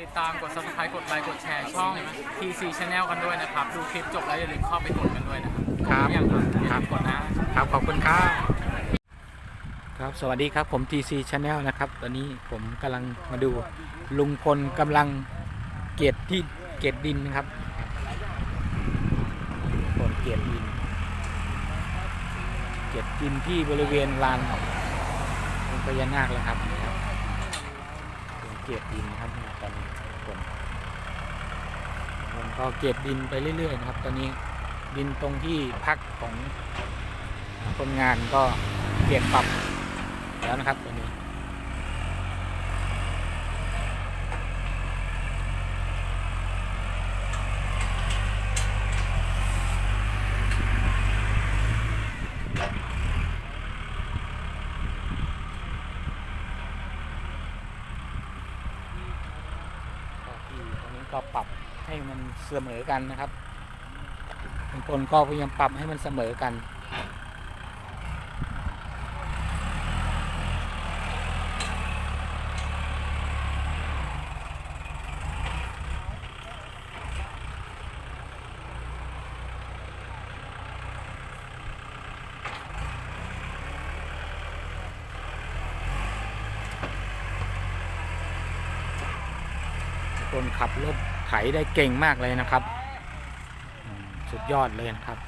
ติดตามกด subscribe กดไลค์กดแชร์ช่อง TC Channel กันด้วยนะครับ ดูคลิปจบแล้วอย่าลืมเข้าไปกดกันด้วยนะครับครับกดหอยังครับอย่าครัลืบมกดนะครับ ขอบคุณครับ ครับ สวัสดีครับผม TC Channel นะครับ ตอนนี้ผมกำลังมาดูลุงพลกำลังเกลียดที่เกลียดดินนะครับลุงพลเกลียดดิน เกลียดดินที่บริเวณลานองค์พญานาคแล้วครับนี่ครับลุง เก็บดินนะครับเนี่ยตอนนี้ทุกคนผมก็เก็บดินไปเรื่อยๆนะครับ ตอนนี้ดินตรงที่พักของคนงานก็เปลี่ยนปรับแล้วนะครับตอนนี้ที่ตรงนี้ ก็ปรับให้มันเสมอกันนะครับบางคนก็พยายามปรับให้มันเสมอกัน คนขับรถไถได้เก่งมากเลยนะครับ สุดยอดเลยนะครับ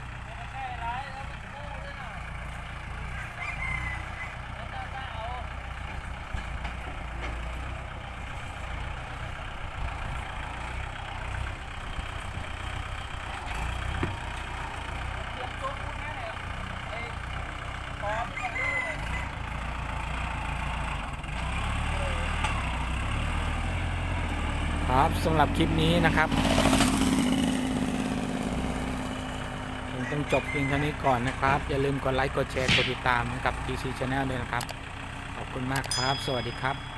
ครับสำหรับคลิปนี้นะครับผมต้องจบเพียงเท่านี้ก่อนนะครับ อย่าลืมกดไลค์ กดแชร์ กดติดตามให้กับ TC Channel ด้วยนะครับ ขอบคุณมากครับ สวัสดีครับ